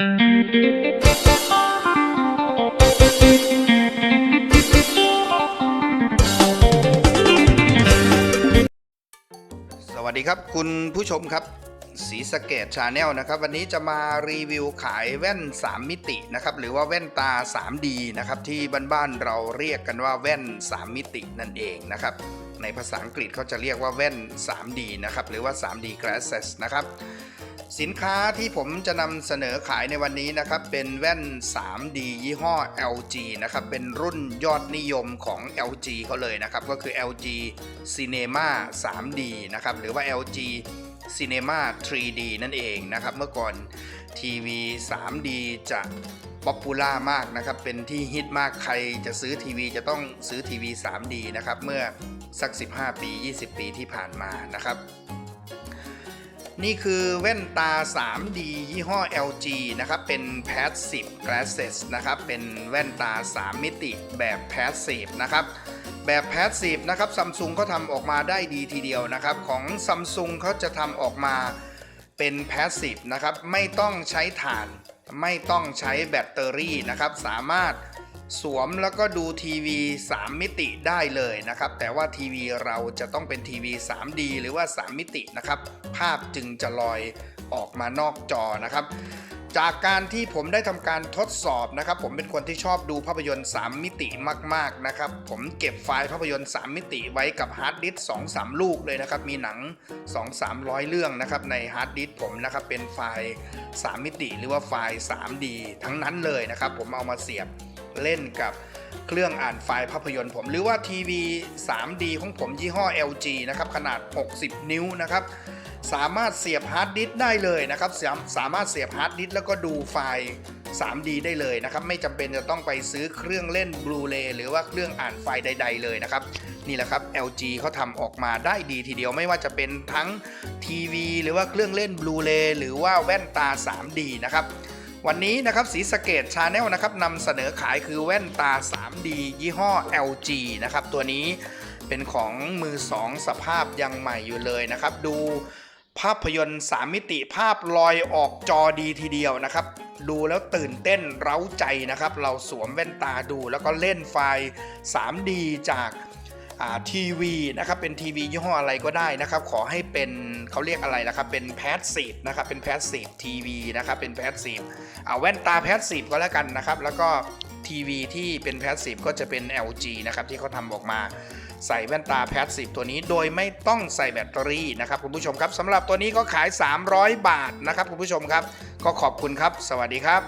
สวัสดีครับคุณผู้ชมครับ สีสเกตชาแนลนะครับวันนี้จะมารีวิวขายแว่น 3 มิตินะครับหรือว่าแว่นตา 3D นะครับที่บ้านๆเราเรียกกันว่าแว่น 3 มิตินั่นเองนะครับในภาษาอังกฤษเขาจะเรียกว่าแว่น 3D นะครับหรือว่า 3D glasses นะครับสินค้าที่ผมจะนำเสนอขายในวันนี้นะครับเป็นแว่น 3D ยี่ห้อ LG นะครับเป็นรุ่นยอดนิยมของ LG เขาเลยนะครับก็คือ LG Cinema 3D นะครับหรือว่า LG Cinema 3D นั่นเองนะครับ เมื่อก่อนทีวี 3D จะป๊อปปูล่ามากนะครับ เป็นที่ฮิตมากใครจะซื้อทีวีจะต้องซื้อทีวี 3D นะครับ เมื่อสัก 15 ปี 20 ปีที่ผ่านมานะครับ นี่คือแว่นตา 3D ยี่ห้อ LG นะครับ เป็น Passive Glasses นะครับ เป็นแว่นตา 3 มิติแบบ Passive นะครับแบบ Passive นะครับซัมซุงเขาทำออกมาได้ดีทีเดียวนะครับ ของซัมซุงเขาจะทำออกมาเป็น Passive นะครับ ไม่ต้องใช้ถ่าน ไม่ต้องใช้แบตเตอรี่นะครับ สามารถสวมแล้วก็ดูทีวี 3 มิติได้เลยนะครับ แต่ว่าทีวีเราจะต้องเป็นทีวี 3D หรือว่า 3 มิตินะครับ ภาพจึงจะลอยออกมานอกจอนะครับ จากการที่ผมได้ทำการทดสอบนะครับ ผมเป็นคนที่ชอบดูภาพยนตร์ 3 มิติมากๆนะครับ ผมเก็บไฟล์ภาพยนตร์ 3 มิติไว้กับฮาร์ดดิสก์2-3ลูกเลยนะครับ มีหนัง 2-300 เรื่องนะครับในฮาร์ดดิสก์ผมนะครับเป็นไฟล์ 3 มิติ หรือว่าไฟล์ 3D ทั้งนั้นเลยนะครับ ผมเอามาเสียบเล่นกับเครื่องอ่านไฟล์ภาพยนตร์ผมหรือว่าทีวี 3D ของผมยี่ห้อ LG นะครับขนาด 60 นิ้วนะครับ สามารถเสียบฮาร์ดดิสก์ได้เลยนะครับสามสามารถเสียบฮาร์ดดิสก์แล้วก็ดูไฟล์ 3D ได้เลยนะครับ ไม่จำเป็นจะต้องไปซื้อเครื่องเล่นบลูเรย์หรือว่าเครื่องอ่านไฟล์ใด ๆ เลยนะครับ นี่แหละครับ LG เขาทำออกมาได้ดีทีเดียวไม่ว่าจะเป็นทั้งทีวีหรือว่าเครื่องเล่นบลูเรย์หรือว่าแว่นตา 3D นะครับวันนี้นะครับสีสเกตชาแนลนะครับนำเสนอขายคือแว่นตา 3D ยี่ห้อ LG นะครับ ตัวนี้เป็นของมือ 2 สภาพยังใหม่อยู่เลยนะครับ ดู ภาพยนตร์3มิติภาพลอยออกจอดีทีเดียวนะครับ ดูแล้วตื่นเต้นเร้าใจนะครับ เราสวมแว่นตาดูแล้วก็เล่นไฟล์ 3D จากทีวีนะครับเป็นทีวียี่ห้ออะไรก็ได้นะครับ ขอให้เป็นเขาเรียกอะไรล่ะครับ เป็นแพสซีฟนะครับเป็นแพสซีฟทีวีนะครับเป็นแพสซีฟเอาแว่นตาแพสซีฟก็แล้วกันนะครับ แล้วก็ ทีวีที่เป็นแพสซีฟก็จะเป็น LG นะครับที่เขาทำออกมาใส่แว่นตาแพสซีฟตัวนี้โดยไม่ต้องใส่แบตเตอรี่นะครับคุณผู้ชมครับสำหรับตัวนี้ก็ขาย 300 บาทนะครับคุณผู้ชมครับ ก็ขอบคุณครับ สวัสดีครับ